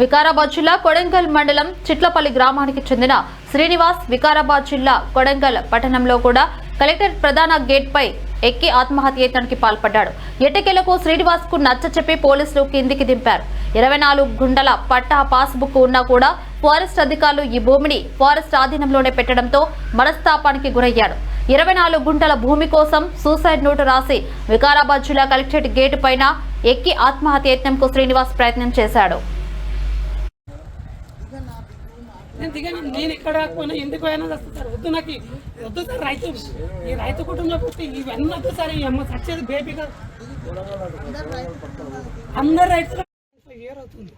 వికారాబాద్ జిల్లా కొడంగల్ మండలం చిట్లపల్లి గ్రామానికి చెందిన శ్రీనివాస్ వికారాబాద్ జిల్లా కొడంగల్ పట్టణంలో కూడా కలెక్టర్ ప్రధాన గేట్పై ఎక్కి ఆత్మహత్యయత్నానికి పాల్పడ్డాడు. ఎట్టకేలకు శ్రీనివాస్కు నచ్చ చెప్పి పోలీసులు కిందికి దింపారు. ఇరవై నాలుగు గుంటల పట్టా పాస్బుక్ ఉన్నా కూడా ఫారెస్ట్ అధికారులు ఈ భూమిని ఫారెస్ట్ ఆధీనంలోనే పెట్టడంతో మనస్తాపానికి గురయ్యాడు. ఇరవై నాలుగు గుంటల భూమి కోసం సూసైడ్ నోటు రాసి వికారాబాద్ జిల్లా కలెక్టరేట్ గేటు పైన ఎక్కి ఆత్మహత్య యత్నంకు శ్రీనివాస్ ప్రయత్నం చేశాడు. నేను దిగాను నేను ఇక్కడ పోయినా ఎందుకు పోయినా వస్తుంది సార్? వద్దు నాకు. వద్దు సార్ రైతు. ఈ రైతు కుటుంబంలో పుట్టి ఇవన్నీ వద్దు సార్. ఈ అమ్మ సచ్చేది బేబీ కాదు అందరు రైతులు ఇయర్ అవుతుంది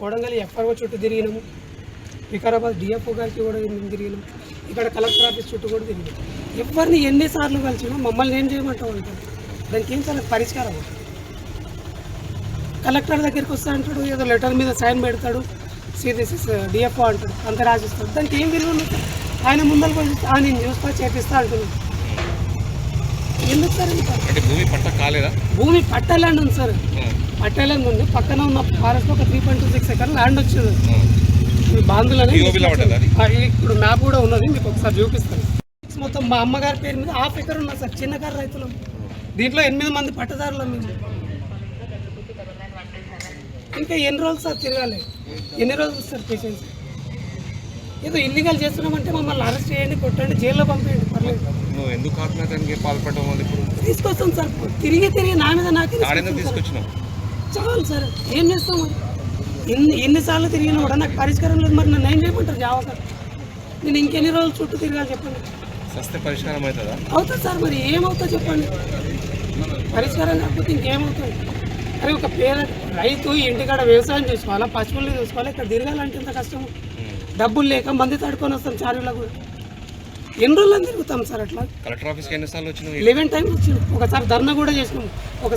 కోడంగల్ ఎఫ్ఆర్ఓ చుట్టూ తిరిగినాము వికారాబాద్ డిఎఫ్ఓ గారికి కూడా మేము తిరిగినాం. ఇక్కడ కలెక్టర్ ఆఫీస్ చుట్టూ కూడా తిరిగినాం. ఎవరిని ఎన్నిసార్లు కలిసినా మమ్మల్ని ఏం చేయమంటావు అంటారు దానికి ఏం చాలా పరిష్కారం? కలెక్టర్ దగ్గరికి వస్తా అంటాడు. ఏదో లెటర్ మీద సైన్ పెడతాడు. సి దిస్ ఇస్ డిఎఫ్ఓ అంటాడు. అంత రాసిస్తాడు దానికి ఏం విలువ? ఆయన ముందర పోయి "ఆ, నేను చూస్తా చేపిస్తా అంటున్నాను ఎందుకు సార్ అంటే భూమి పట్ట కాలేదా? భూమి పట్టాలండి ఉంది సార్. పట్టాలండి ఉంది. పక్కన ఉన్న ఫారెస్ట్ ఒక three point two six acre land వచ్చింది? ఆ, ఇప్పుడు మ్యాప్ కూడా ఉన్నది. మీకు ఒకసారి చూపిస్తాను. మొత్తం మా అమ్మగారి పేరు మీద హాఫ్ ఎకర్ ఉన్నది సార్. చిన్నకారు రైతులం. దీంట్లో ఎనిమిది మంది పట్టదారులం మేము. ఇంకా ఎన్ని రోజులు సార్ తిరగాలి? ఎన్ని రోజులు సార్ పేషెంట్స్ ఏదో ఇల్లీగల్ చేస్తున్నామంటే మమ్మల్ని అరెస్ట్ చేయండి కొట్టండి జైల్లో పంపేయండి పర్లేదు. నువ్వు ఎందుకు ఆత్మహత్యానికి పాల్పడడం వల్ల ఇప్పుడు? తీసుకొస్తాం సార్. తిరిగి తిరిగి నా మీద నాకే సార్. తీసుకొచ్చినావు? చాలు సార్. ఏం చేస్తాం మరి? ఎన్ని ఎన్నిసార్లు తిరిగినా కూడా నాకు పరిష్కారం లేదు మరి నన్ను ఏం చేయమంటారు జావక నేను ఇంకెన్ని రోజులు చుట్టూ తిరగాలి చెప్పండి. సస్తే పరిష్కారం అవుతుందా? అవుతుంది సార్ మరి ఏమవుతుందో చెప్పండి. పరిష్కారం కాకపోతే ఇంకేమవుతుంది? అరే ఒక పేద రైతు ఇంటికాడ వ్యవసాయం చేసుకోవాలా? పశువుల్ని చూసుకోవాలి? ఇక్కడ తిరగాలంటే ఎంత కష్టం? డబ్బులు లేక మంది తడుకొని వస్తాం చారులో కూడా. ఎన్ని రోజులు తిరుగుతాం సార్ అట్లా? కలెక్టర్ ఆఫీస్కి ఎన్నిసార్లు వచ్చినావు? లెవెన్ టైమ్స్ వచ్చింది ఒకసారి ధర్నా కూడా చేసినాం. ఒక